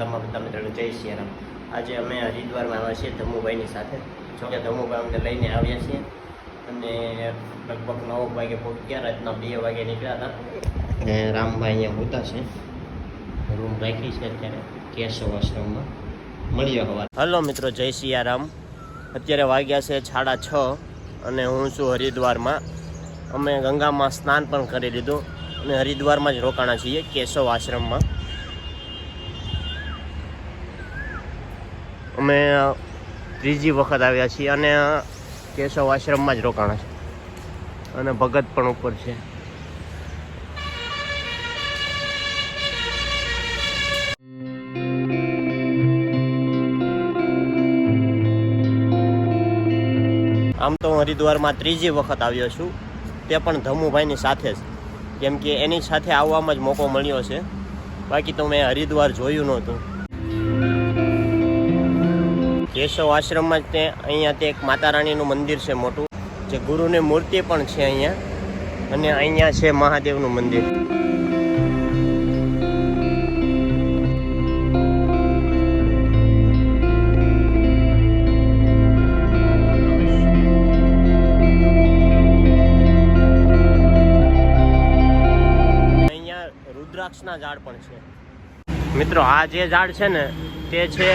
તમામ બધા મિત્રોને જય સિયારામ આજે અમે હરિદ્વારમાં આવ્યા છીએ ધમુભાઈની સાથે. જોકે ધમુભાઈ અમને લઈને આવ્યા છીએ. અને લગભગ નવ વાગે પહોંચ્યા. રાતના બે વાગે નીકળ્યા હતા. અને રામભાઈ અહીંયા હોતા છે. રૂમ રાખી છે અત્યારે. કેશવ આશ્રમમાં. મળીએ હવા હલો મિત્રો જય સિયારામ. અત્યારે વાગ્યા છે સાડા છ અને હું છું હરિદ્વારમાં. અમે ગંગામાં સ્નાન પણ કરી લીધું અને હરિદ્વારમાં જ રોકાણા છીએ કેશવ આશ્રમમાં. અમે ત્રીજી વખત આવ્યા છીએ અને કેશવ આશ્રમમાં જ રોકાણા છે. અને ભગત પણ ઉપર છે. આમ તો હું હરિદ્વારમાં ત્રીજી વખત આવ્યો છું. તે પણ ધમુભાઈની સાથે જ. કેમ કે એની સાથે આવવામાં જ મોકો મળ્યો છે. બાકી તો મેં હરિદ્વાર જોયું નહોતું. કેશવ આશ્રમમાં જ તે, અહીંયા તે એક માતા રાણીનું મંદિર છે મોટું, જે ગુરુની મૂર્તિ પણ છે અહીંયા, અને અહીંયા છે મહાદેવનું મંદિર. રુદ્રાક્ષના ઝાડ પણ છે. મિત્રો, આ જે ઝાડ છે ને, તે છે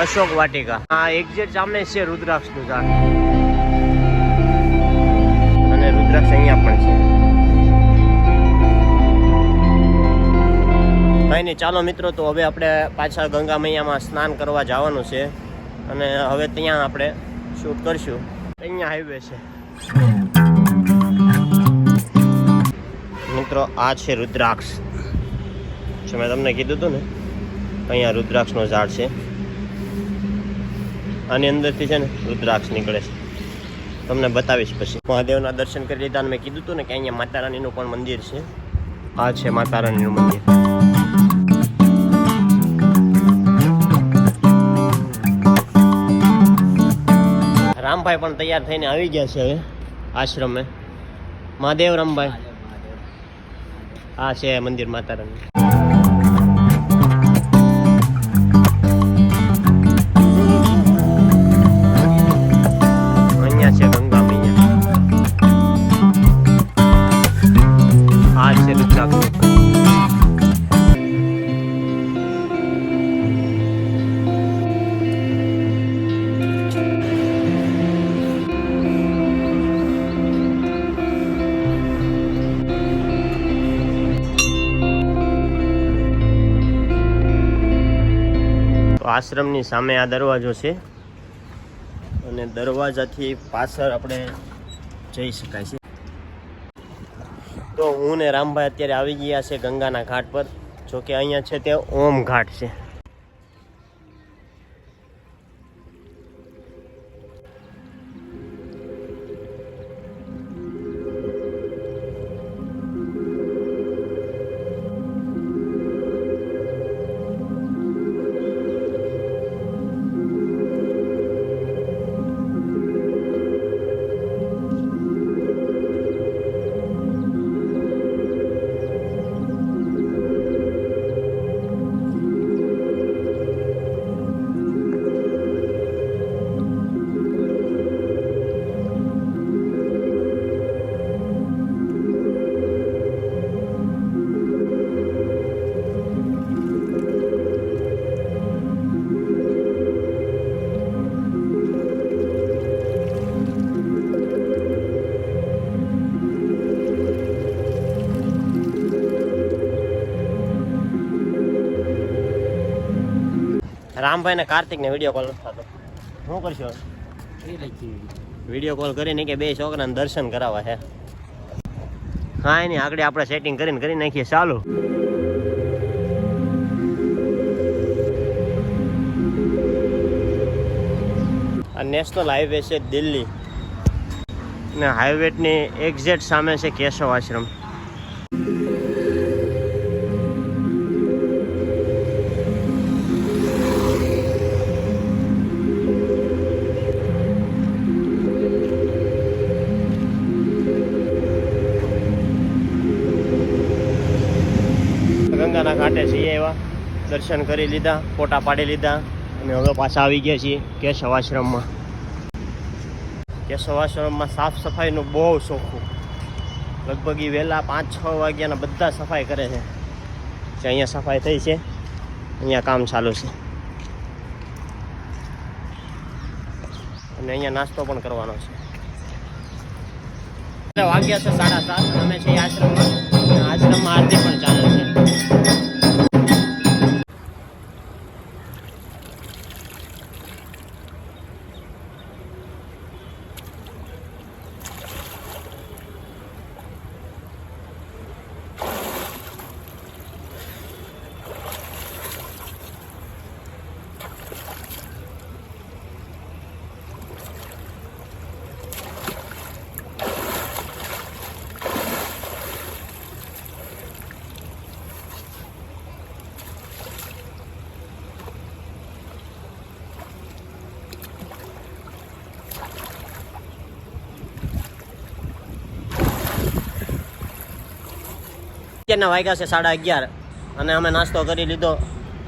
અશોક વાટિકા. આ એક્ઝેટ સામે છે, રુદ્રાક્ષનું ઝાડ. અને રુદ્રાક્ષ અહીંયા પણ છે. કઈ નહીં ચાલો મિત્રો, તો હવે આપણે પાછા ગંગા મૈયામાં સ્નાન કરવા જવાનું છે. અને હવે ત્યાં આપણે શૂટ કરશું. અહીંયા હાઈવે છે. મિત્રો, આ છે રુદ્રાક્ષ. જો મેં તમને કીધું હતું ને, અહીંયા રુદ્રાક્ષનો ઝાડ છે. આની અંદરથી છે ને રુદ્રાક્ષ નીકળે છે. તમને બતાવીશ પછી. મહાદેવના દર્શન કરી લીધા મેં કીધું હતું ને કે અહીંયા માતા રાણીનું પણ મંદિર છે. આ છે માતા રાણીનું મંદિર. રામભાઈ પણ તૈયાર થઈને આવી ગયા છે હવે, આશ્રમે. મહાદેવ, રામભાઈ. આ છે મંદિર માતા રાણી. આશ્રમની સામે આ દરવાજો છે. અને દરવાજાથી પાછળ આપણે જઈ શકાય છે. તો હું ને રામભાઈ અત્યારે આવી ગયા છે ગંગાના ઘાટ પર. જોકે અહીંયા છે તે ઓમ ઘાટ છે. રામભાઈ ને કાર્તિક ને વીડિયો કોલ થતો. શું કરશો? વીડિયો કોલ કરીને કે બે છોકરાને દર્શન કરાવવા છે. હા, એની આગળ આપણે સેટિંગ કરીને કરી નાખીએ. ચાલુ. આ નેશનલ હાઈવે છે દિલ્હી. ને હાઈવેટની એક્ઝેક્ટ સામે છે કેશવ આશ્રમ. ગંગાના ઘાટે છીએ એવા. દર્શન કરી લીધા, ફોટા પાડી લીધા અને હવે પાછા આવી ગયા છીએ કેશવ આશ્રમમાં. કેશવ આશ્રમમાં સાફ સફાઈનું બહુ શોખું. લગભગ એ વહેલા પાંચ છ વાગ્યાના બધા સફાઈ કરે છે. અહીંયા સફાઈ થઈ છે, અહીંયા કામ ચાલુ છે. અને અહીંયા નાસ્તો પણ કરવાનો છે. વાગ્યા છે સાડા સાત, અમે છીએ આશ્રમમાં. આશ્રમમાં આરતી પણ ચાલે છે અત્યારના વાગ્યા છે, સાડા અગિયાર. અને અમે નાસ્તો કરી લીધો.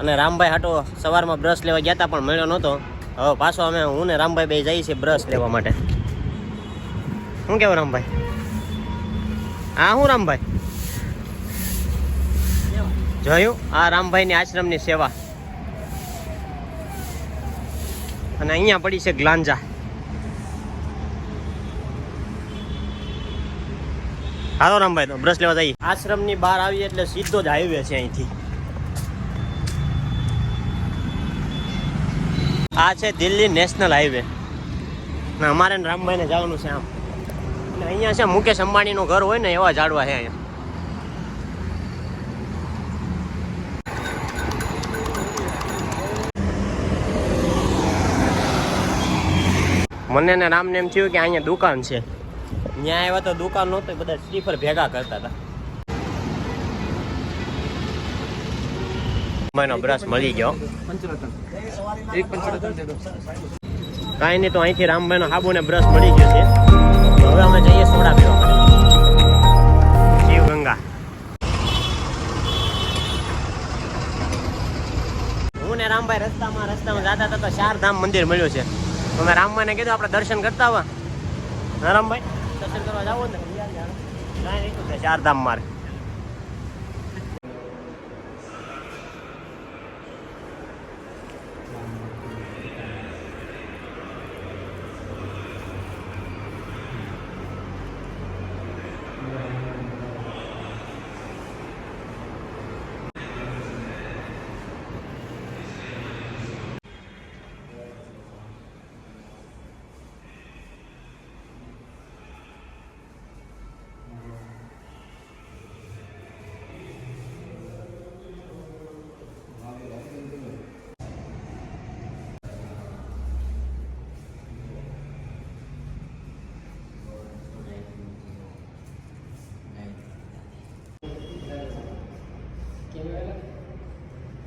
અને રામભાઈ હાટો સવારમાં બ્રશ લેવા ગયા હતા, પણ મળ્યો નહોતો. હવે પાછો અમે હું ને રામભાઈ બે જઈએ છીએ બ્રશ લેવા માટે. શું કેવું રામભાઈ? હા હું રામભાઈ? જોયું? આ રામભાઈની આશ્રમની સેવા. અને અહીંયા પડી છે ગ્લાંજા. હાલો રામભાઈ, તો બ્રશ લેવા જઈએ. આશ્રમની બહાર આવીએ એટલે સીધો જ હાઈવે છે અહીંથી. આ છે દિલ્હી નેશનલ હાઈવે ને અમારે રામભાઈને જવાનું છે આમ. ને અહીંયા છે મુકેશ અંબાણીનું ઘર હોય ને એવા ઝાડવા છે અહીંયા. મને ને રામને એમ થયું કે અહીંયા દુકાન છે. ત્યાં આવ્યા તો દુકાન નહોતી બધા સ્લીપર ભેગા કરતા હતા. મહિનો બ્રશ મળી ગયો. કાંઈ નહીં તો અહીંથી રામભાઈનો હાબુ ને બ્રશ મળી ગયો છે. હવે અમે જઈએ સોડા પીવા શિવ ગંગા. હું ને રામભાઈ રસ્તામાં રસ્તામાં જતા હતા તો ચાર ધામ મંદિર મળ્યું છે. અમે રામભાઈને કીધું, આપણે દર્શન કરતા હોવા રામભાઈ? દર્શન કરવા જાવ ને. ચાર ધામ મારે.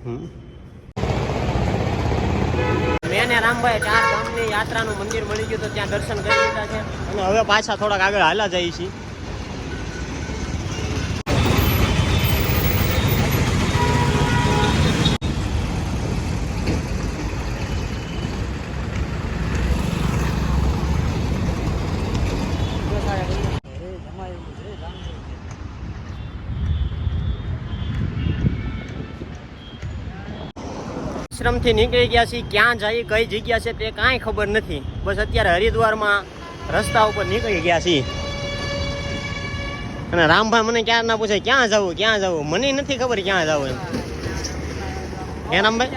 હમ. મેં ને રામભાઈ ચાર ધામની યાત્રાનું મંદિર મળી ગયું તો ત્યાં દર્શન કરી લીધા છે અને હવે પાછા થોડાક આગળ હાલા જઈએ છીએ આશ્રમથી નીકળી ગયા છીએ, ક્યાં જઈએ કઈ જગ્યા છે તે કાંઈ ખબર નથી. બસ અત્યારે હરિદ્વારમાં રસ્તા ઉપર નીકળી ગયા છીએ. અને રામભાઈ મને ક્યાં ના પૂછે, ક્યાં જવું ક્યાં જવું? મને નથી ખબર ક્યાં જવું એમ. હે રામભાઈ?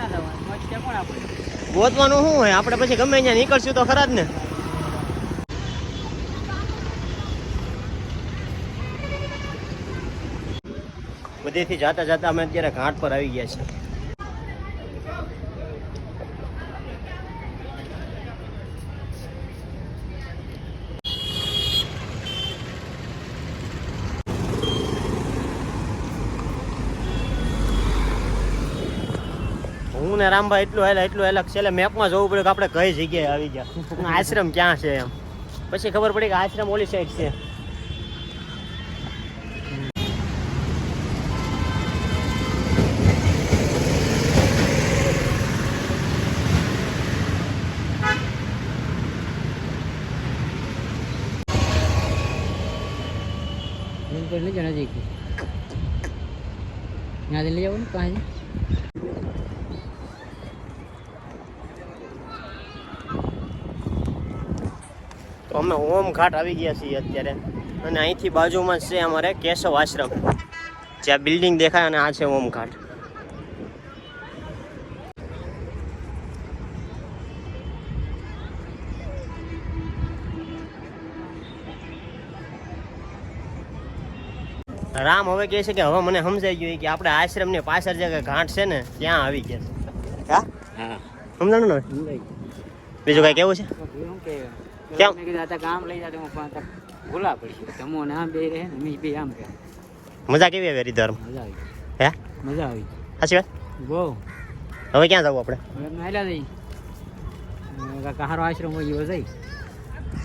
ગોતવાનું શું હોય? આપણે પછી ગમે ત્યાં નીકળશું તો ખરા જ ને. બધેથી જાતા જાતા અમે અત્યારે ઘાટ પર આવી ગયા છીએ હું ને રામભાઈ એટલું હેલા એટલું હેલા છેલ્લે મેપમાં જોવું પડે કે આપણે કઈ જગ્યાએ આવી ગયા. આશ્રમ ક્યાં છે એમ? પછી ખબર પડી કે આશ્રમ ઓલી સાઈડ છે. લિંક કરી લેજો નજીક. લઈ આવો ને તો અમે ઓમ ઘાટ આવી ગયા છીએ અત્યારે. અને અહીંથી બાજુમાં છે અમારે કેશવ આશ્રમ. જ્યાં બિલ્ડિંગ દેખાય અને આ છે ઓમ ઘાટ. રામ હવે કહે છે કે હવે મને સમજાઈ ગયું કે આપણે આશ્રમની પાછળ જે ઘાટ છે ને ત્યાં આવી ગયા છે. સમજાણું ને બીજું કઈ કેવું છે? કેમ? મેં કીધું આ તો ગામ લઈ જાતે હું પણ આ તો ભૂલા પડી તમો ને આમ બે રહે ને મેં બે આમ કે મજા કેવી આવી હરિદ્વારમાં મજા આવી હે? મજા આવી સાચી વાત? બહુ. હવે ક્યાં જવું આપણે? હવે અમે જઈ. કહારો આશ્રમ હોય એવો જઈ.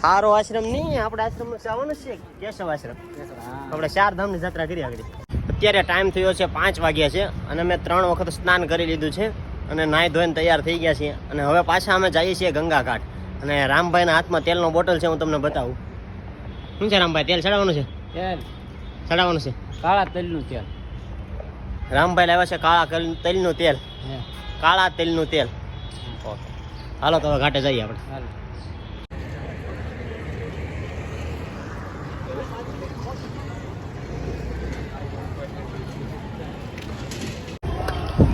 સારો આશ્રમ નહીં આપણે આશ્રમ જવાનું છે. કેશવ આશ્રમ. આપણે ચાર ધામની જાત્રા કરી આગળ. અત્યારે ટાઈમ થયો છે પાંચ વાગ્યા છે અને અમે ત્રણ વખત સ્નાન કરી લીધું છે અને નાહી ધોઈને તૈયાર થઈ ગયા છીએ અને હવે પાછા અમે જઈએ છીએ ગંગા ઘાટ. અને રામભાઈના હાથમાં તેલનો બોટલ છે હું તમને બતાવું. શું છે રામભાઈ તેલ ચડાવવાનું છે? તેલ. ચડાવવાનું છે? કાળા તેલનું તેલ. રામભાઈ લાવ્યા છે કાળા તેલનું તેલ. કાળા તેલનું તેલ. ઓકે. હાલો તો હવે ઘાટે જઈએ આપણે.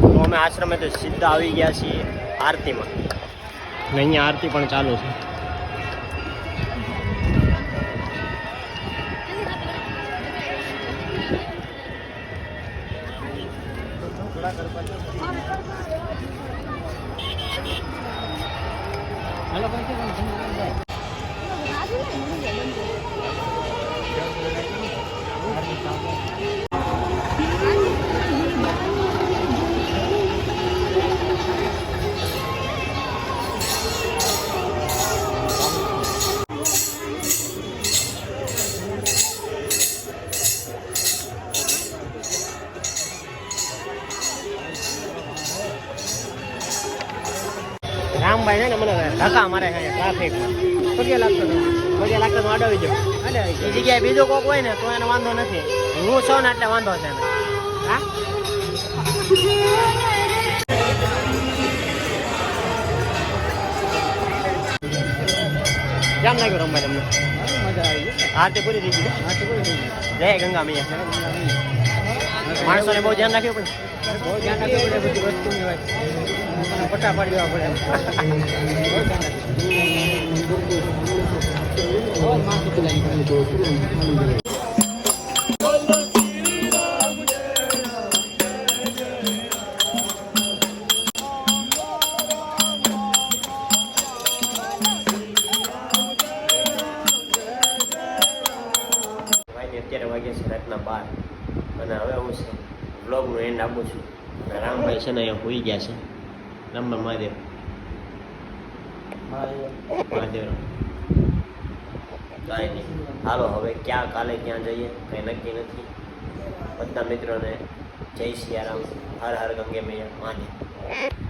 તો અમે આશ્રમે તો સીધા આવી ગયા છીએ આરતીમાં. અને અહીંયા આરતી પણ ચાલુ છે. હાલો રામભાઈ છે ને મને ધક્કા મારે છે ટ્રાફિકમાં. પગે લાગતો પગે લાગતો તો અડાવી જો એ જગ્યાએ બીજો કોક હોય ને તો એને વાંધો નથી. હું છું ને એટલે વાંધો છે હા? કેમ લાગ્યું રમભાઈ તમને? આરતી પૂરી થઈ ગઈ. હા. જય ગંગા મૈયા. માણસોને બહુ ધ્યાન રાખ્યું બહુ ધ્યાન રાખવું પડે બધી વસ્તુની હોય. અને પટ્ટા પાડી દેવા પડે બહુ ધ્યાન રાખવું. બહુ માથું ચલાવી. ભાઈને અત્યારે વાગ્યા છે રાતના બાર અને હવે હું છે બ્લોગનું એન્ડ આપું છું. રામભાઈ છે ને અહીંયા હોઈ ગયા છે. રામભાઈ મહાદેવ. મહાદેવ. કાંઈ નહીં. હાલો, હવે ક્યાં, કાલે ક્યાં જઈએ? કંઈ નક્કી નથી. બધા મિત્રોને જય સિયારામ. હર હર ગંગે મૈયા. મહાદેવ